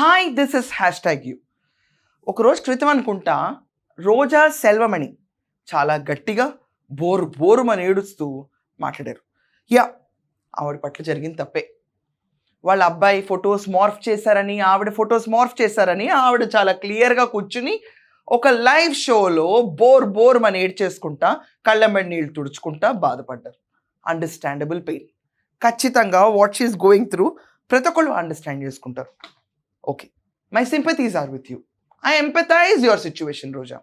Hi this is hashtag you. ఒకరోజు క్రితం అనుకుంటా రోజా సెల్వమణి చాలా గట్టిగా బోరు బోరుమని ఏడుస్తూ మాట్లాడారు. యా ఆవిడ పట్ల జరిగింది తప్పే. వాళ్ళ అబ్బాయి ఫొటోస్ మార్ఫ్ చేశారని ఆవిడ ఫొటోస్ మార్ఫ్ చేశారని ఆవిడ చాలా క్లియర్గా కూర్చుని ఒక లైవ్ షోలో బోర్ బోర్ అని ఏడ్చేసుకుంటా కళ్ళమ్మడి నీళ్ళు తుడుచుకుంటా బాధపడ్డారు. Understandable pain. ఖచ్చితంగా వాట్ షీఈస్ గోయింగ్ త్రూ ప్రతి ఒక్కళ్ళు అండర్స్టాండ్ చేసుకుంటారు. Okay my sympathies are with you I empathize your situation Roja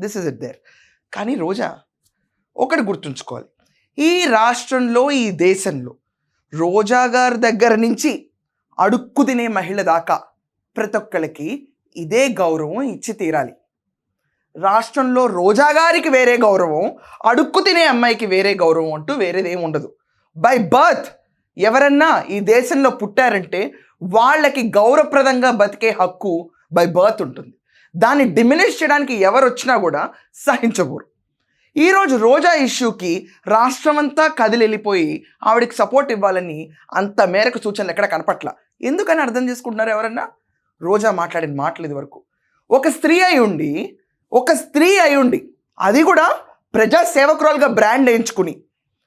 this is it there కానీ రోజా ఒకటి గుర్తుంచుకోవాలి. ఈ రాష్ట్రంలో ఈ దేశంలో రోజా గారి దగ్గర నుంచి అడుక్కు తినే మహిళ దాకా ప్రతి ఒక్కరికి ఇదే గౌరవం ఇచ్చి తీరాలి. రాష్ట్రంలో రోజా గారికి వేరే గౌరవం అడుక్కు తినే అమ్మాయికి వేరే గౌరవం అంటూ వేరేదేం ఉండదు. బై బర్త్ ఎవరన్నా ఈ దేశంలో పుట్టారంటే వాళ్ళకి గౌరవప్రదంగా బతికే హక్కు బై బర్త్ ఉంటుంది. దాన్ని డిమినిష్ చేయడానికి ఎవరు వచ్చినా కూడా సహించబోరు. ఈరోజు రోజా ఇష్యూకి రాష్ట్రమంతా కదిలి వెళ్ళిపోయి ఆవిడకి సపోర్ట్ ఇవ్వాలని అంత మేరకు సూచనలు ఎక్కడ కనపట్ల. ఎందుకని అర్థం చేసుకుంటున్నారు ఎవరన్నా? రోజా మాట్లాడిన మాటలు ఇది వరకు ఒక స్త్రీ అయి ఉండి ఒక స్త్రీ అయి ఉండి అది కూడా ప్రజా సేవకురాలుగా బ్రాండ్ వేయించుకుని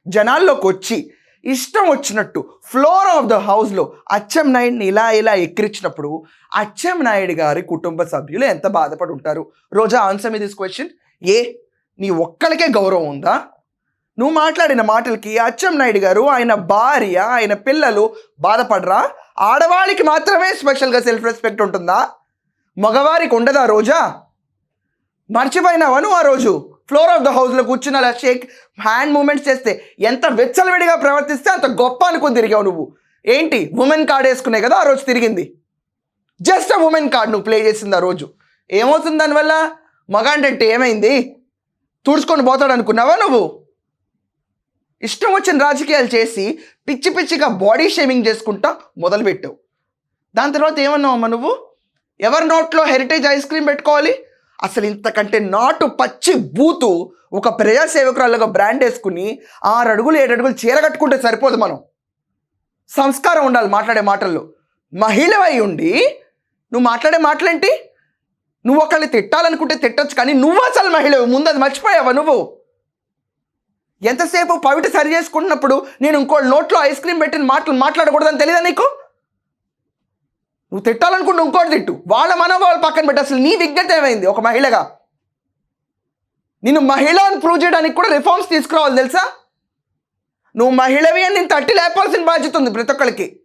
జనాల్లోకి వచ్చి ఇష్టం వచ్చినట్టు ఫ్లోర్ ఆఫ్ ద హౌస్లో అచ్చెం నాయుడిని ఇలా ఇలా ఎక్కిరించినప్పుడు అచ్చెం నాయుడు గారి కుటుంబ సభ్యులు ఎంత బాధపడి ఉంటారు? Roja answer me this question ఏ నీ ఒక్కడికే గౌరవం ఉందా? నువ్వు మాట్లాడిన మాటలకి అచ్చెం నాయుడు గారు ఆయన భార్య ఆయన పిల్లలు బాధపడరా? ఆడవాళ్ళకి మాత్రమే స్పెషల్గా సెల్ఫ్ రెస్పెక్ట్ ఉంటుందా? మగవారికి ఉండదా రోజా? మర్చిపోయినావా నువ్వు ఆ రోజు? ఫ్లోర్ ఆఫ్ ద హౌస్లో కూర్చున్న అలా షేక్ హ్యాండ్ మూమెంట్స్ చేస్తే ఎంత వెచ్చలవిడిగా ప్రవర్తిస్తే అంత గొప్ప అనుకుని తిరిగావు నువ్వు. ఏంటి? ఉమెన్ కార్డ్ వేసుకునే కదా ఆ రోజు తిరిగింది. జస్ట్ ఆ ఉమెన్ కార్డ్ నువ్వు ప్లే చేసింది ఆ రోజు. ఏమవుతుంది దానివల్ల? మగాండంటే ఏమైంది? తుడుచుకొని పోతాడు అనుకున్నావా నువ్వు? ఇష్టం వచ్చిన రాజకీయాలు చేసి పిచ్చి పిచ్చిగా బాడీ షేమింగ్ చేసుకుంటా మొదలుపెట్టావు. దాని తర్వాత ఏమన్నావు అమ్మ నువ్వు? ఎవరి నోట్లో హెరిటేజ్ ఐస్ క్రీమ్ పెట్టుకోవాలి? అసలు ఇంతకంటే నాటు పచ్చి బూతు ఒక ప్రజాసేవకురాలుగా బ్రాండ్ వేసుకుని ఆరు అడుగులు ఏడు అడుగులు చీర కట్టుకుంటే సరిపోదు మనం. సంస్కారం ఉండాలి మాట్లాడే మాటల్లో. మహిళవై ఉండి నువ్వు మాట్లాడే మాటలేంటి? నువ్వు ఒకళ్ళు తిట్టాలనుకుంటే తిట్టచ్చు కానీ నువ్వు అసలు మహిళ ముందు అది మర్చిపోయావా నువ్వు? ఎంతసేపు పవిట సరి చేసుకుంటున్నప్పుడు నేను ఇంకో నోట్లో ఐస్ క్రీమ్ పెట్టిన మాటలు మాట్లాడకూడదని తెలియదా నీకు? నువ్వు తిట్టాలనుకుంటే ఇంకోటి తిట్టు. వాళ్ళ మనోభావాలు పక్కన పెట్టి. అసలు నీ విజ్ఞత ఏమైంది? ఒక మహిళగా. నిన్ను మహిళ అని ప్రూవ్ చేయడానికి కూడా రిఫార్మ్స్ తీసుకురావాలి తెలుసా? నువ్వు మహిళవి అని నేను తట్టి లేపాల్సిన బాధ్యత ఉంది ప్రతి ఒక్కరికి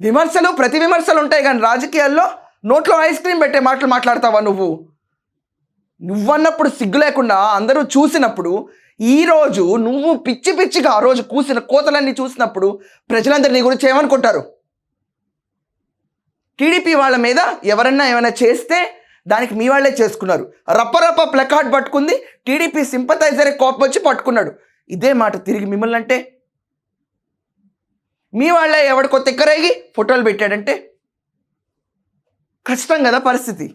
విమర్శలు ప్రతి విమర్శలు ఉంటాయి కానీ రాజకీయాల్లో నోట్లో ఐస్ క్రీమ్ పెట్టే మాటలు మాట్లాడతావా నువ్వు? నువ్వన్నప్పుడు సిగ్గు లేకుండా అందరూ చూసినప్పుడు ఈరోజు నువ్వు పిచ్చి పిచ్చిగా ఆ రోజు కూసిన కోతలన్నీ చూసినప్పుడు ప్రజలందరూ నీ గురించి ఏమనుకుంటారు? టీడీపీ వాళ్ళ మీద ఎవరన్నా ఏమైనా చేస్తే దానికి మీ వాళ్ళే చేసుకున్నారు. రప్పరప్ప ప్లకార్డ్ పట్టుకుంది టీడీపీ సింపతైజరే కోపం వచ్చి పట్టుకున్నాడు. ఇదే మాట తిరిగి మిమ్మల్ని అంటే? మీ వాళ్ళే ఎవడికో తిక్కరేగి ఫోటోలు పెట్టాడంటే? కష్టం కదా పరిస్థితి.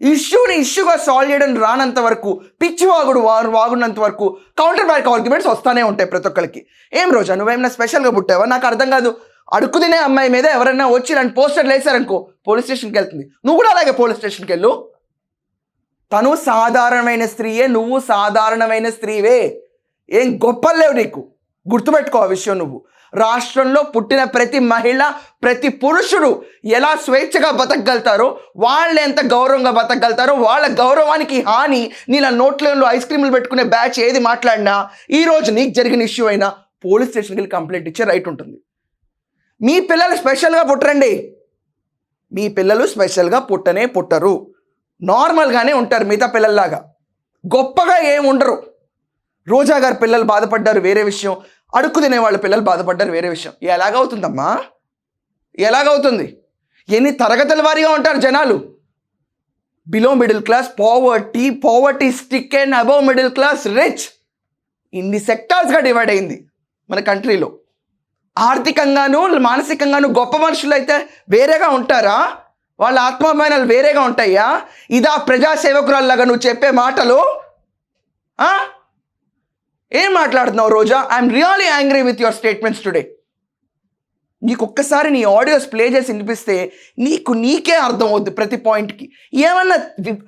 ఇష్యూని ఇష్యూగా సాల్వ్ చేయడం రానంత వరకు పిచ్చి వాగుడు వారు వాగున్నంత వరకు కౌంటర్ బ్యాక్ ఆర్గ్యుమెంట్స్ వస్తానే ఉంటాయి ప్రతి ఒక్కరికి ఏం రోజా నువ్వేమైనా స్పెషల్గా పుట్టావా? నాకు అర్థం కాదు. అడుక్కు తినే అమ్మాయి మీద ఎవరైనా వచ్చి నన్ను పోస్టర్లు వేసారనుకో పోలీస్ స్టేషన్కి వెళ్తుంది. నువ్వు కూడా అలాగే పోలీస్ స్టేషన్కి వెళ్ళు. తను సాధారణమైన స్త్రీయే నువ్వు సాధారణమైన స్త్రీవే. ఏం గొప్పలేవు నీకు. గుర్తుపెట్టుకో ఆ విషయం నువ్వు. రాష్ట్రంలో పుట్టిన ప్రతి మహిళ ప్రతి పురుషుడు ఎలా స్వేచ్ఛగా బతకగలుగుతారో వాళ్ళు ఎంత గౌరవంగా బతకగలుగుతారో వాళ్ళ గౌరవానికి హాని నీళ్ళ నోట్లలో ఐస్ క్రీములు పెట్టుకునే బ్యాచ్ ఏది మాట్లాడినా ఈ నీకు జరిగిన ఇష్యూ అయినా పోలీస్ స్టేషన్కి వెళ్ళి కంప్లైంట్ ఇచ్చే రైట్ ఉంటుంది. మీ పిల్లలు స్పెషల్గా పుట్టరండి. మీ పిల్లలు స్పెషల్గా పుట్టనే పుట్టరు. నార్మల్గానే ఉంటారు మిగతా పిల్లల్లాగా. గొప్పగా ఏమి ఉండరు. రోజా గారి పిల్లలు బాధపడ్డారు వేరే విషయం. అడుక్కు తినే వాళ్ళ పిల్లలు బాధపడ్డారు వేరే విషయం. ఎలాగవుతుందమ్మా? ఎలాగవుతుంది? ఎన్ని తరగతుల వారీగా ఉంటారు జనాలు? Below middle class poverty poverty stick and above middle class rich ఇన్ని సెక్టార్స్గా డివైడ్ అయింది మన కంట్రీలో ఆర్థికంగాను మానసికంగాను గొప్ప మనుషులు అయితే వేరేగా ఉంటారా? వాళ్ళ ఆత్మాభిమానాలు వేరేగా ఉంటాయా? ఇదా ప్రజాసేవకురాల్లాగా నువ్వు చెప్పే మాటలు? ఏం మాట్లాడుతున్నావు Roja? I'm really angry with your statements today నీకు ఒక్కసారి నీ ఆడియోస్ ప్లే చేసి వినిపిస్తే నీకు నీకే అర్థం అవుద్ది ప్రతి పాయింట్కి. ఏమన్నా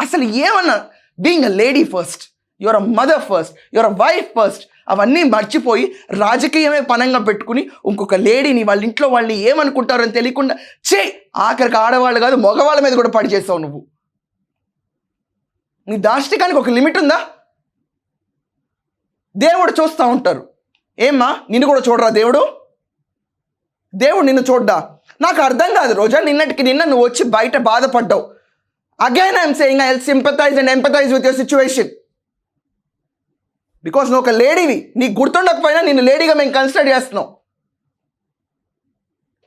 అసలు ఏమన్నా being a lady first your a mother first your a wife first అవన్నీ మర్చిపోయి రాజకీయమే పనంగా పెట్టుకుని ఇంకొక లేడీని వాళ్ళ ఇంట్లో వాళ్ళని ఏమనుకుంటారని తెలియకుండా చే ఆఖరికి ఆడవాళ్ళు కాదు మగవాళ్ళ మీద కూడా పని చేస్తావు నువ్వు. నీ దాష్టికానికి ఒక లిమిట్ ఉందా? దేవుడు చూస్తూ ఉంటారు. ఏమ్మా? నిన్ను కూడా చూడరా దేవుడు? దేవుడు నిన్ను చూడ్డా? నాకు అర్థం కాదు రోజా నిన్నటికి నిన్న నువ్వు వచ్చి బయట బాధపడ్డావు. Again I'm saying I sympathize and empathize with your situation because నువ్వు ఒక లేడీవి. నీకు గుర్తుండకపోయినా నిన్ను లేడీగా మేము కన్సిడర్ చేస్తున్నాం.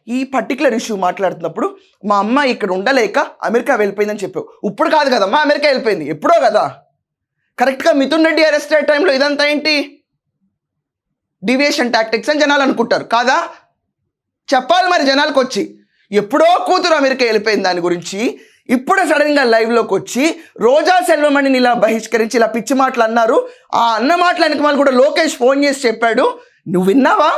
ఈ పర్టికులర్ ఇష్యూ మాట్లాడుతున్నప్పుడు మా అమ్మ ఇక్కడ ఉండలేక అమెరికా వెళ్ళిపోయిందని చెప్పావు. ఇప్పుడు కాదు కదమ్మా అమెరికా వెళ్ళిపోయింది. ఎప్పుడో కదా. కరెక్ట్గా మిథున్ రెడ్డి అరెస్ట్ అయ్యే టైంలో ఇదంతా ఏంటి? డివియేషన్ టాక్టిక్స్ అని జనాలు అనుకుంటారు. కాదా? చెప్పాలి మరి జనాలకు వచ్చి ఎప్పుడో కూతురు అమెరికా వెళ్ళిపోయింది దాని గురించి. ఇప్పుడే సడన్గా లైవ్లోకి వచ్చి రోజా సెల్వమణిని ఇలా బహిష్కరించి ఇలా పిచ్చి మాటలు అన్నారు. ఆ అన్న మాటలు వెనక వాళ్ళు కూడా లోకేష్ ఫోన్ చేసి చెప్పాడు. నువ్వు విన్నావా?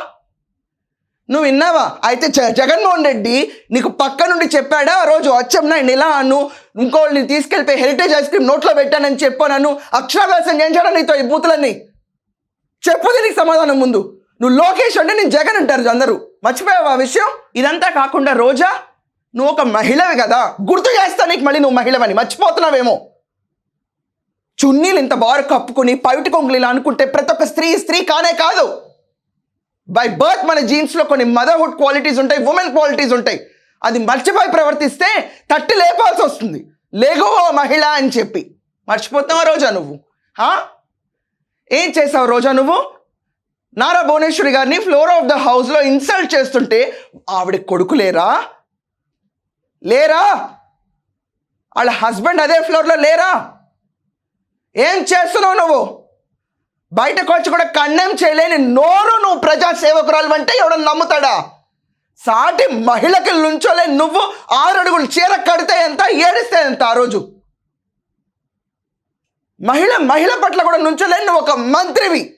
నువ్వు విన్నావా? అయితే జ- జగన్మోహన్ రెడ్డి నీకు పక్క నుండి చెప్పాడా? ఆ రోజు వచ్చం నేను ఇలా అను. ఇంకోళ్ళని తీసుకెళ్ళిపోయి హెరిటేజ్ ఐస్ క్రీమ్ నోట్లో పెట్టానని చెప్పాను అక్షరాభ్యాసం చేయించాడా నీతో ఈ బూతులన్నీ? చెప్పు దీనికి సమాధానం ముందు. నువ్వు లోకేష్ అంటే నేను జగన్ అంటారు అందరూ. మర్చిపోయావా ఆ విషయం? ఇదంతా కాకుండా రోజా నువ్వు ఒక మహిళవి కదా గుర్తు చేస్తా నీకు మళ్ళీ నువ్వు మహిళవని మర్చిపోతున్నావేమో? చున్నీలు ఇంత బారు కప్పుకొని పవిటి కొంగులు ఇలా అనుకుంటే ప్రతి ఒక్క స్త్రీ స్త్రీ కానే కాదు. బై బర్త్ మన జీన్స్లో కొన్ని మదర్హుడ్ క్వాలిటీస్ ఉంటాయి ఉమెన్ క్వాలిటీస్ ఉంటాయి. అది మర్చిపోయి ప్రవర్తిస్తే తట్టి లేపాల్సి వస్తుంది. లేగో ఓ మహిళ అని చెప్పి. మర్చిపోతున్నావు రోజా నువ్వు? ఏం చేసావు రోజా నువ్వు? నారా భువనేశ్వరి గారిని ఫ్లోర్ ఆఫ్ ద హౌస్లో ఇన్సల్ట్ చేస్తుంటే ఆవిడ కొడుకు లేరా? వాళ్ళ హస్బెండ్ అదే ఫ్లోర్లో లేరా? ఏం చేస్తున్నావు నువ్వు? బయటకు వచ్చి కూడా కండెమ్ చేయలేని నోరు నువ్వు ప్రజా సేవకురాలు అంటే ఎవడన్నా నమ్ముతాడా? సాటి మహిళకి నుంచోలే నువ్వు ఆరు అడుగులు చీర కడితే ఎంత ఏడిస్తే ఎంత ఆ రోజు? మహిళ మహిళ పట్ల కూడా నుంచోలేని నువ్వు ఒక మంత్రివి.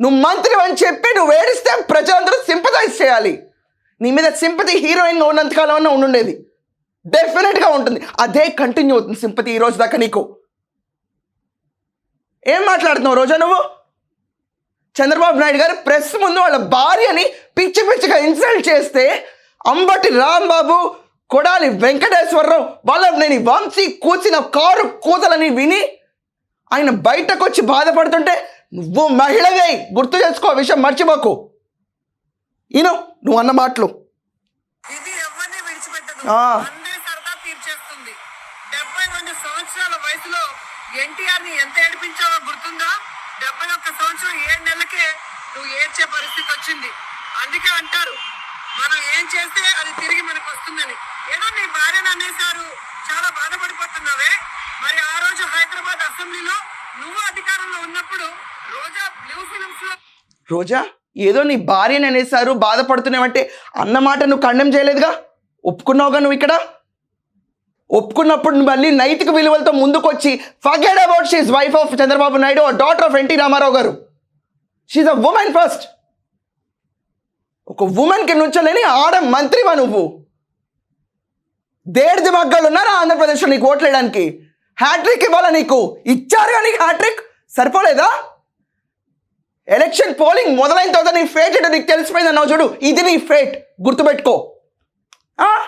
నువ్వు మంత్రి అని చెప్పి నువ్వు ఏడిస్తే ప్రజలందరూ సింపదైజ్ చేయాలి. నీ మీద సింపతి హీరోయిన్గా ఉన్నంతకాలం అన్న ఉండుండేది. డెఫినెట్గా ఉంటుంది. అదే కంటిన్యూ అవుతుంది సింపతి ఈ రోజు దాకా నీకు. ఏం మాట్లాడుతున్నావు రోజా నువ్వు? చంద్రబాబు నాయుడు గారు ప్రెస్ ముందు వాళ్ళ భార్యని పిచ్చి పిచ్చిగా ఇన్సల్ట్ చేస్తే అంబటి రాంబాబు కొడాలి వెంకటేశ్వరరావు వాళ్ళ నేను వంశీ కూర్చిన కారు కూతలని విని ఆయన బయటకు వచ్చి బాధపడుతుంటే నువ్వు మహిళవే గుర్తు చేసుకో విషయం మర్చిపోకు. ఈను నువ్వు అన్న మాటలు సంవత్సరాల వయసులో ఎన్టీఆర్ని ఎంత ఏడిపించావో గుర్తుందా? డెబ్బై ఒక్క సంవత్సరం ఏడు నెలలకే నువ్వు ఏడ్చే పరిస్థితి వచ్చింది. అందుకే అంటారు మనం ఏం చేస్తే అది తిరిగి మనకు వస్తుందని. ఏదో నీ భార్యను అనేసారు చాలా బాధపడిపోతున్నావే. మరి ఆ రోజు హైదరాబాద్ అసెంబ్లీలో నువ్వు అధికారంలో ఉన్నప్పుడు రోజా బ్లూ ఫిలిమ్స్లో రోజా? ఏదో నీ భార్యని అనేసారు బాధపడుతున్నావంటే అన్నమాట నువ్వు ఖండం చేయలేదుగా? ఒప్పుకున్నావుగా నువ్వు ఇక్కడ? ఒప్పుకున్నప్పుడు మళ్ళీ నైతిక విలువలతో ముందుకొచ్చి forget about she's wife of Chandrababu Naidu daughter of NT Ramarao గారు. షీఈ్ అ ఉమెన్ ఫస్ట్ ఒక ఉమెన్కి నుంచలేని ఆడ మంత్రివా నువ్వు? దేడిది మగ్గాలు ఉన్నారా ఆంధ్రప్రదేశ్లో నీకు ఓట్లేయడానికి? హ్యాట్రిక్ ఇవ్వాలా నీకు? ఇచ్చారుగా నీకు హ్యాట్రిక్ సరిపోలేదా? ఎలక్షన్ పోలింగ్ మొదలైన తర్వాత నీ ఫేట్ ఏంటో నీకు తెలిసిపోయింది? అన్నావు చూడు. ఇది నీ ఫేట్ గుర్తుపెట్టుకో. తిరిగేస్తుందా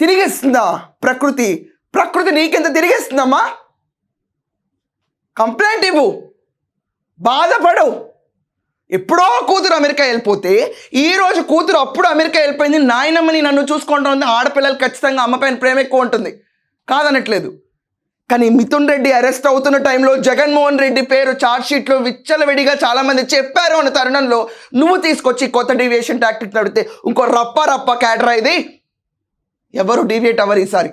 తిరిగిస్తుందా? ప్రకృతి. ప్రకృతి నీకెంత తిరిగిస్తుందమ్మా? కంప్లైంట్ ఇవ్వు. బాధపడు ఎప్పుడో కూతురు అమెరికా వెళ్ళిపోతే ఈ రోజు కూతురు అప్పుడు అమెరికా వెళ్ళిపోయింది. నాయనమ్మని నన్ను చూసుకుంటూ ఉంది. ఆడపిల్లలు ఖచ్చితంగా అమ్మ పైన ప్రేమ ఎక్కువ ఉంటుంది. కాదనట్లేదు. కానీ మిథున్ రెడ్డి అరెస్ట్ అవుతున్న టైంలో జగన్మోహన్ రెడ్డి పేరు ఛార్జ్షీట్లో విచ్చలవిడిగా చాలామంది చెప్పారు అన్న తరుణంలో నువ్వు తీసుకొచ్చి కొత్త డీవియేషన్ టాక్టిక్ నడితే ఇంకో రప్ప రప్ప క్యాడరా ఇది. ఎవరు డీవియేట్ అవ్వరు ఈసారి.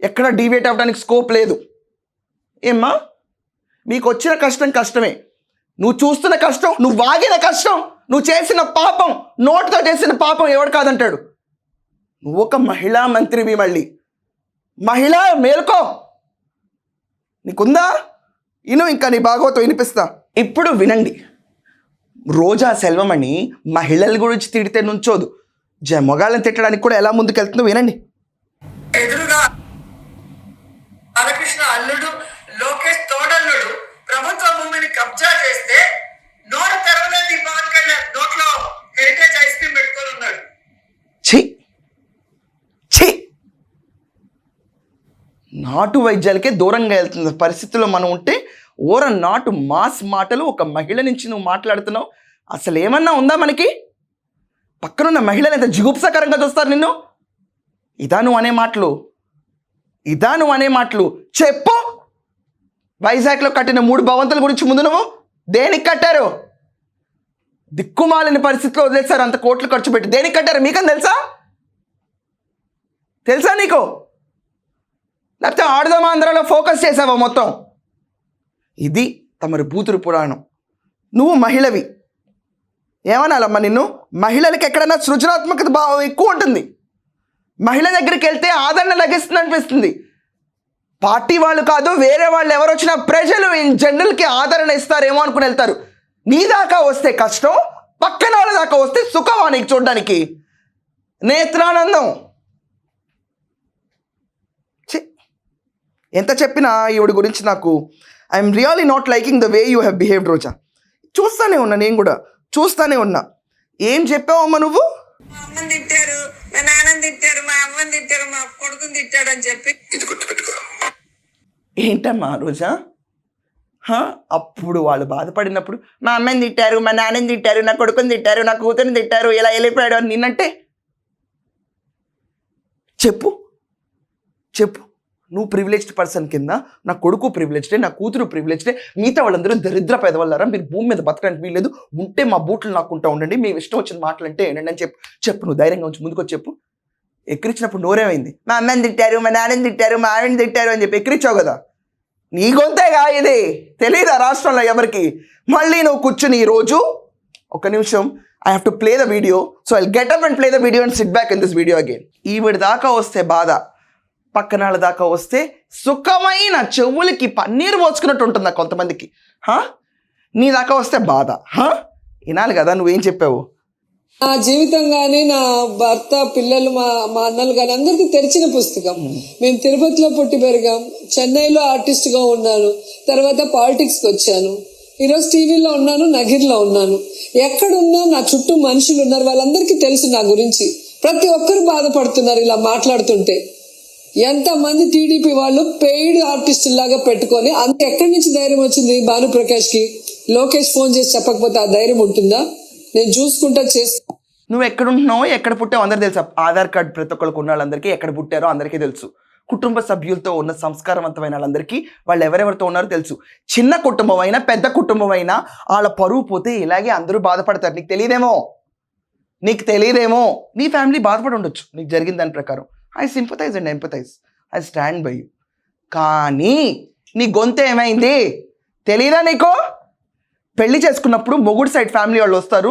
ఎక్కడ డీవియేట్ అవ్వడానికి స్కోప్ లేదు. ఏమ్మా? మీకు వచ్చిన కష్టం కష్టమే. నువ్వు చూస్తున్న కష్టం నువ్వు వాగిన కష్టం నువ్వు చేసిన పాపం నోటితో చేసిన పాపం ఎవడు కాదంటాడు? నువ్వు ఒక మహిళా మంత్రివి మళ్ళీ. మహిళ మేల్కో. నీకుందా? ఇను ఇంకా నీ భాగవతం వినిపిస్తా. ఇప్పుడు వినండి. రోజా సెల్వమణి మహిళల గురించి తిడితే నుంచోదు. జ మొగాళ్ళని తిట్టడానికి కూడా ఎలా ముందుకెళ్తుందో వినండి. ఎదురుగా బాలకృష్ణ అల్లుడు లోకేష్ తోడల్లుడు ప్రభుత్వ భూమిని కబ్జా చేస్తే నోరు తెరవలేదు ఈ పవన్ కళ్యాణ్. నోట్లో హెరిటేజ్ ఐస్ క్రీమ్ పెట్టుకొని ఉన్నాడు. నాటు వైద్యాలకే దూరంగా వెళ్తున్న పరిస్థితిలో మనం ఉంటే ఓర నాటు మాస్ మాటలు ఒక మహిళ నుంచి నువ్వు మాట్లాడుతున్నావు? అసలు ఏమన్నా ఉందా మనకి? పక్కనున్న మహిళలు ఎంత జిగుప్సకరంగా చూస్తారు నిన్ను? ఇదా నువ్వు అనే మాటలు. ఇదా నువ్వు అనే మాటలు. చెప్పు! వైజాగ్లో కట్టిన మూడు భవంతుల గురించి ముందు నువ్వు? దేనికి కట్టారు? దిక్కుమాలని పరిస్థితిలో వదిలేశారు అంత కోట్లు ఖర్చు పెట్టి. దేనికి కట్టారు? మీకని తెలుసా? తెలుసా నీకు? లేకపోతే ఆడదామా అందరిలో ఫోకస్ చేసావా మొత్తం? ఇది తమరి బూతురు పురాణం. నువ్వు మహిళవి. ఏమనాలమ్మా నిన్ను? మహిళలకు ఎక్కడైనా సృజనాత్మకత భావం ఎక్కువ ఉంటుంది. మహిళ దగ్గరికి వెళ్తే ఆదరణ లభిస్తుంది అనిపిస్తుంది. పార్టీ వాళ్ళు కాదు వేరే వాళ్ళు ఎవరు వచ్చినా ప్రజలు ఇన్ జనరల్కి ఆదరణ ఇస్తారేమో అనుకుని వెళ్తారు. నీ దాకా వస్తే కష్టం పక్కన వాళ్ళ దాకా వస్తే సుఖమా నీకు చూడడానికి. నేత్రానందం. ఎంత చెప్పినా ఈవిడ గురించి నాకు I'm really not liking the way you have behaved Roja. చూస్తానే ఉన్నా నేను కూడా చూస్తానే ఉన్నా. ఏం చెప్పావమ్మా నువ్వు? మా అమ్మని తిట్టారు మా నాన్నని తిట్టారు మా అమ్మని తిట్టారు మా కొడుకుని తిట్టాడు అని చెప్పి. ఇది గుర్తుపెట్టుకో ఏంటమ్మా రోజా? హా? అప్పుడు వాళ్ళు బాధపడినప్పుడు మా అమ్మని తిట్టారు మా నాన్నని తిట్టారు నా కొడుకుని తిట్టారు నా కూతురిని తిట్టారు ఇలా వెళ్ళిపోయాడు అని నిన్నంటే? చెప్పు. చెప్పు. నువ్వు ప్రివిలేజ్డ్ పర్సన్ కింద నా కొడుకు ప్రివిలేజ్డే నా కూతురు ప్రివిలేజ్డే మిగతా వాళ్ళందరూ దరిద్ర పేదవాళ్ళారా? మీరు భూమి మీద బతకడానికి వీల్లేదు. ఉంటే మా బూట్లు నాకుంటా ఉండండి. మీ ఇష్టం వచ్చిన మాటలు అంటే ఏంటండి అని చెప్పు. చెప్పు నువ్వు ధైర్యంగా ఉంచి. ముందుకు చెప్పు. ఎక్కిరించినప్పుడు నోరేమైంది? మా అమ్మని తిట్టారు మా నాన్నని తిట్టారు మా ఆవిడని తిట్టారు అని చెప్పి ఎక్కిరించావు కదా? నీ గొంతేగా ఇది? తెలియదా రాష్ట్రంలో ఎవరికి? మళ్ళీ నువ్వు కూర్చుని ఈరోజు ఒక నిమిషం I have to play the video so I get up and play the video and sit back in this video again ఈవిడ దాకా వస్తే బాధ. పక్కన వాళ్ళ దాకా వస్తే సుఖమైన చెవులకి పన్నీరు పోసుకున్నట్టు ఉంటుందా కొంతమందికి? హా? నీ దాకా వస్తే బాధ. హా? వినాలి కదా నువ్వేం చెప్పావు? నా జీవితం కానీ నా భర్త పిల్లలు మా మా అన్నలు కానీ అందరికీ తెరిచిన పుస్తకం. మేము. తిరుపతిలో పుట్టి పెరిగాం. చెన్నైలో ఆర్టిస్ట్గా ఉన్నాను. తర్వాత పాలిటిక్స్కి వచ్చాను. ఈరోజు టీవీలో ఉన్నాను నగిర్లో ఉన్నాను. ఎక్కడున్నా నా చుట్టూ మనుషులు ఉన్నారు. వాళ్ళందరికీ తెలుసు నా గురించి. ప్రతి ఒక్కరు బాధపడుతున్నారు ఇలా మాట్లాడుతుంటే. ఎంతమంది టీడీపీ వాళ్ళు పెయిడ్ ఆర్టిస్ట్ లాగా పెట్టుకొని అంత ఎక్కడి నుంచి ధైర్యం వచ్చింది భానుప్రకాష్కి లోకేష్ ఫోన్ చేసి చెప్పకపోతే ఆ ధైర్యం ఉంటుందా? నేను చూసుకుంటా చేస్తా. నువ్వు ఎక్కడ ఉంటున్నావో ఎక్కడ పుట్టావో అందరికీ తెలుసు. ఆధార్ కార్డ్ ప్రతి ఒక్కరికి ఉన్న వాళ్ళందరికీ ఎక్కడ పుట్టారో అందరికీ తెలుసు. కుటుంబ సభ్యులతో ఉన్న సంస్కారవంతమైన వాళ్ళందరికీ వాళ్ళు ఎవరెవరితో ఉన్నారో తెలుసు. చిన్న కుటుంబం అయినా పెద్ద కుటుంబం అయినా వాళ్ళ పరువు పోతే ఇలాగే అందరూ బాధపడతారు. నీకు తెలియదేమో? నీకు తెలియదేమో? నీ ఫ్యామిలీ బాధపడి ఉండొచ్చు. నీకు జరిగిన దాని ప్రకారం. I sympathize and empathize I stand by you కానీ నీ గొంతు ఏమైంది? తెలీదా నీకు? పెళ్ళి చేసుకున్నప్పుడు మొగుడు సైడ్ ఫ్యామిలీ వాళ్ళు వస్తారు.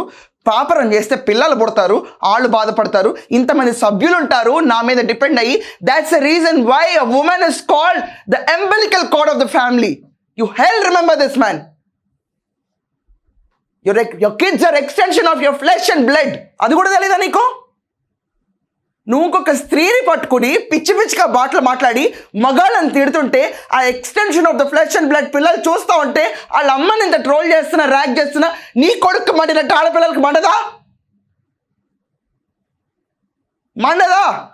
పాపరం చేస్తే పిల్లలు పుడతారు. వాళ్ళు బాధపడతారు. ఇంతమంది సభ్యులు ఉంటారు నా మీద డిపెండ్ అయ్యి that's a reason why a woman is called the umbilical cord of the family you'll remember this man your your kids are extension of your flesh and blood అది కూడా తెలీదా నీకు? నువ్వు ఇంకొక స్త్రీని పట్టుకుని పిచ్చి పిచ్చిగా బాటలు మాట్లాడి మగాళ్ళని తిడుతుంటే ఆ extension of the flesh and blood పిల్లలు చూస్తూ ఉంటే వాళ్ళ అమ్మని ఇంత ట్రోల్ చేస్తున్నా ర్యాక్ చేస్తున్నా నీ కొడుకు మండినట్టు ఆడపిల్లలకి మండదా? మండదా?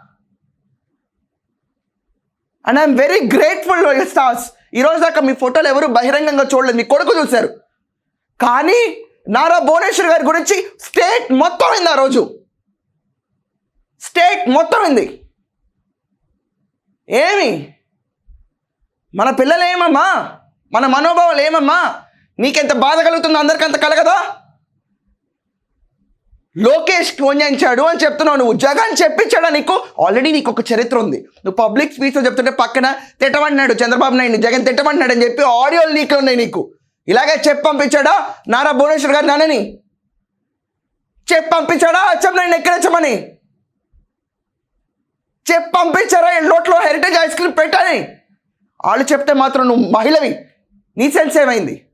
And I'm very grateful stars ఈరోజు దాకా మీ ఫోటోలు ఎవరు బహిరంగంగా చూడలేదు మీ కొడుకు చూశారు. కానీ నారా భువనేశ్వర్ గారి గురించి స్టేట్ మొత్తం అయింది ఆ రోజు. స్టేట్ మొత్తం ఉంది. ఏమి? మన పిల్లలు ఏమమ్మా? మన మనోభావాలు ఏమమ్మా? నీకెంత బాధ కలుగుతుందో అందరికీ అంత కలగదా? లోకేష్ వంజించాడు అని చెప్తున్నావు నువ్వు. జగన్ చెప్పించాడా నీకు? ఆల్రెడీ నీకు ఒక చరిత్ర ఉంది. నువ్వు పబ్లిక్ స్పీచ్లో చెప్తుంటే పక్కన తిట్టమంటున్నాడు చంద్రబాబు నాయుడు. జగన్ తిట్టమంటున్నాడు అని చెప్పి ఆడియోలు నీకు ఉన్నాయి నీకు. ఇలాగే చెప్పి పంపించాడా? నారా భువనేశ్వర్ గారు నాన్నని. చెప్పి పంపించాడా? అచ్చం ఎక్కడచ్చమని చెప్పి పంపించారా? ఈ లోట్లో హెరిటేజ్ ఐస్ క్రీమ్ పెట్టని. వాళ్ళు చెప్తే మాత్రం నువ్వు మహిళవి. నీ సెన్స్ ఏమైంది?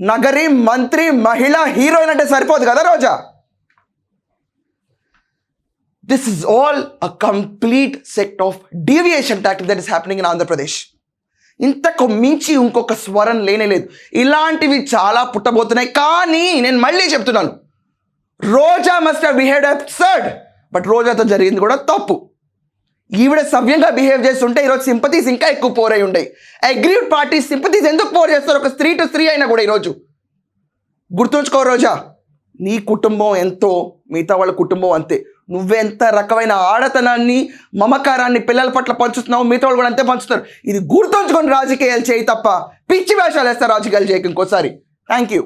నగరి మంత్రి మహిళ హీరోయిన్ అంటే సరిపోదు కదా Roja? This is all a complete set of deviation tactic that is happening in Andhra Pradesh ఇంతకు మించి ఇంకొక స్వరం లేనే లేదు. ఇలాంటివి చాలా పుట్టబోతున్నాయి. కానీ నేను మళ్ళీ చెప్తున్నాను. Roja must behave absurd but రోజాతో జరిగింది కూడా తప్పు. ఈవిడ సవ్యంగా బిహేవ్ చేస్తుంటే ఈరోజు సింపతీస్ ఇంకా ఎక్కువ పోరై ఉండయి అగ్రీడ్ పార్టీ సింపతీస్ ఎందుకు పోర్ చేస్తారు? ఒక స్త్రీ టు స్త్రీ అయినా కూడా ఈరోజు. గుర్తుంచుకో రోజా నీ కుటుంబం ఎంతో మిగతా వాళ్ళ కుటుంబం అంతే. నువ్వెంత రకమైన ఆడతనాన్ని మమకారాన్ని పిల్లల పట్ల పంచుతున్నావు మిగతా వాళ్ళు కూడా అంతే పంచుతారు. ఇది గుర్తుంచుకొని రాజకీయాలు చేయి తప్ప పిచ్చి వేషాలు వేస్తారు రాజకీయాలు చేయకు ఇంకోసారి. Thank you